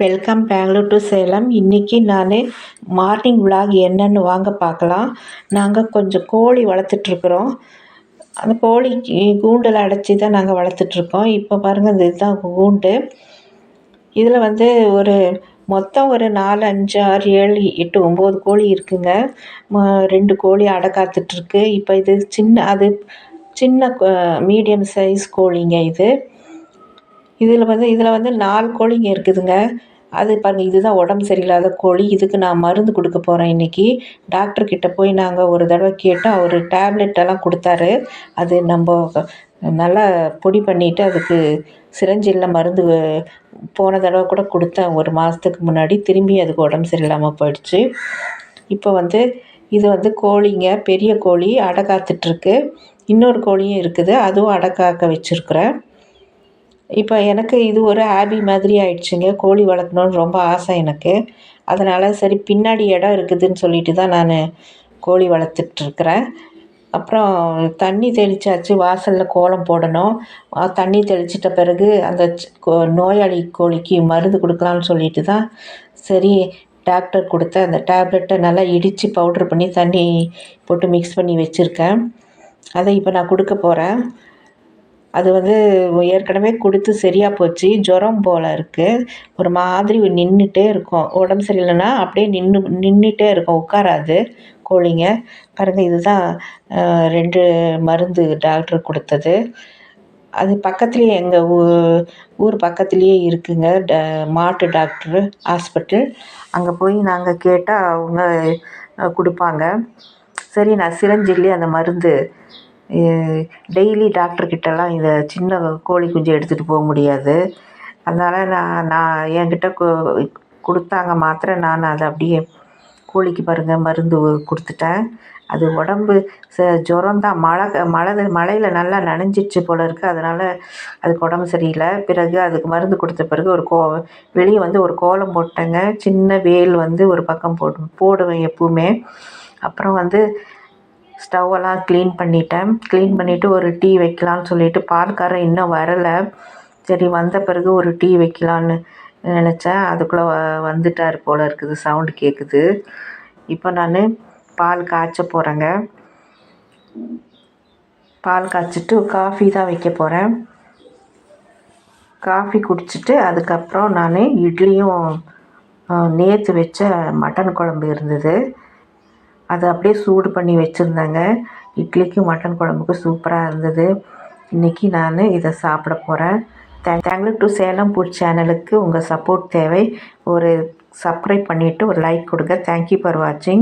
Welcome Bangalore to Salem இன்றைக்கி நான் morning vlog என்னென்னு வாங்க பார்க்கலாம். நாங்கள் கொஞ்சம் கோழி வளர்த்துட்ருக்குறோம். அந்த கோழிக்கு கூண்டில் அடைச்சி தான் நாங்கள் வளர்த்துட்ருக்கோம். இப்போ பாருங்கள் இந்த இதுதான் கூண்டு. இதில் வந்து ஒரு மொத்தம் ஒரு நாலு அஞ்சு ஆறு ஏழு எட்டு ஒம்பது கோழி இருக்குங்க. ரெண்டு கோழி அடை காத்துட்ருக்கு. இப்போ இது சின்ன அது சின்ன மீடியம் சைஸ் கோழிங்க இது. இதில் வந்து இதில் வந்து நாலு கோழிங்க இருக்குதுங்க. அது பாருங்கள் இதுதான் உடம்பு சரியில்லாத கோழி. இதுக்கு நான் மருந்து கொடுக்க போகிறேன் இன்றைக்கி டாக்டர்கிட்ட போய் நாங்கள் ஒரு தடவை கேட்டோம் அவர் டேப்லெட்டெல்லாம் கொடுத்தாரு. அது நம்ம நல்லா பொடி பண்ணிவிட்டு அதுக்கு சிரஞ்சில் மருந்து போன தடவை கூட கொடுத்தேன். ஒரு மாதத்துக்கு முன்னாடி திரும்பி அதுக்கு உடம்பு சரியில்லாமல் போயிடுச்சு. இப்போ வந்து இது வந்து கோழிங்க பெரிய கோழி அடை காத்துட்ருக்கு இன்னொரு கோழியும் இருக்குது. அதுவும் அடை காக்க வச்சுருக்குறேன். இப்போ எனக்கு இது ஒரு ஹாபி மாதிரி ஆயிடுச்சுங்க. கோழி வளர்க்கணுன்னு ரொம்ப ஆசை எனக்கு. அதனால் சரி பின்னாடி இடம் இருக்குதுன்னு சொல்லிட்டு தான் நான் கோழி வளர்த்துட்ருக்குறேன். அப்புறம் தண்ணி தெளித்தாச்சு வாசலில் கோலம் போடணும். தண்ணி தெளிச்சிட்ட பிறகு அந்த நோயாளி கோழிக்கு மருந்து கொடுக்கலான்னு சொல்லிட்டு தான் சரி டாக்டர் கொடுத்த அந்த டேப்லெட்டை நல்லா இடித்து பவுட்ரு பண்ணி தண்ணி போட்டு மிக்ஸ் பண்ணி வச்சுருக்கேன். அதை இப்போ நான் கொடுக்க போகிறேன் அது வந்து ஏற்கனவே கொடுத்து சரியாக போச்சு. ஜுரம் போல் இருக்குது ஒரு மாதிரி நின்றுட்டே இருக்கும். உடம்பு சரியில்லைன்னா அப்படியே நின்று நின்றுட்டே இருக்கும். உட்காராது கோழிங்க. பாருங்கள் இதுதான் ரெண்டு மருந்து டாக்டர் கொடுத்தது. அது பக்கத்துலேயே எங்கள் ஊ ஊர் பக்கத்துலேயே இருக்குங்க. ட மாட்டு டாக்டரு ஹாஸ்பிட்டல். அங்கே போய் நாங்கள் கேட்டால் அவங்க கொடுப்பாங்க. சரி நான் சிரஞ்சிலே அந்த மருந்து டெய்லி டாக்டர்கிட்டலாம் இதை சின்ன கோழி குஞ்சு எடுத்துகிட்டு போக முடியாது. அதனால் நான் நான் என்கிட்ட கு கொடுத்தாங்க மாத்திரை நான் அதை அப்படியே கோழிக்கு பாருங்கள் மருந்து கொடுத்துட்டேன். அது உடம்பு ச ஜுரம் தான் மழை மழை மழையில் நல்லா நனைஞ்சிடுச்சு போல் இருக்குது அதனால் அதுக்கு உடம்பு சரியில்லை. பிறகு அதுக்கு மருந்து கொடுத்த பிறகு ஒரு கோ வெளியே வந்து ஒரு கோலம் போட்டேங்க. சின்ன வேல் வந்து ஒரு பக்கம் போடு போடுவேன் எப்பவுமே. அப்புறம் வந்து ஸ்டவ்வெல்லாம் க்ளீன் பண்ணிட்டேன். க்ளீன் பண்ணிவிட்டு ஒரு டீ வைக்கலான்னு சொல்லிட்டு பால்காரன் இன்னும் வரலை. சரி வந்த பிறகு ஒரு டீ வைக்கலான்னு நினச்சேன். அதுக்குள்ளே வ வந்துட்டார் போல் இருக்குது சவுண்டு கேட்குது இப்போ நான் பால் காய்ச்ச போகிறேங்க பால் காய்ச்சிட்டு காஃபி தான் வைக்க போகிறேன் காஃபி குடிச்சிட்டு அதுக்கப்புறம் நான் இட்லியும் நேற்று வச்ச மட்டன் குழம்பு இருந்தது. அதை அப்படியே சூடு பண்ணி வச்சுருந்தேங்க. இட்லிக்கும் மட்டன் குழம்புக்கும் சூப்பராக இருந்தது. இன்றைக்கி நான் இதை சாப்பிட போகிறேன் thank thank you to Salem food சேனலுக்கு உங்கள் சப்போர்ட் தேவை. ஒரு சப்ஸ்கிரைப் பண்ணிவிட்டு ஒரு லைக் கொடுங்க. தேங்க்யூ ஃபார் வாட்சிங்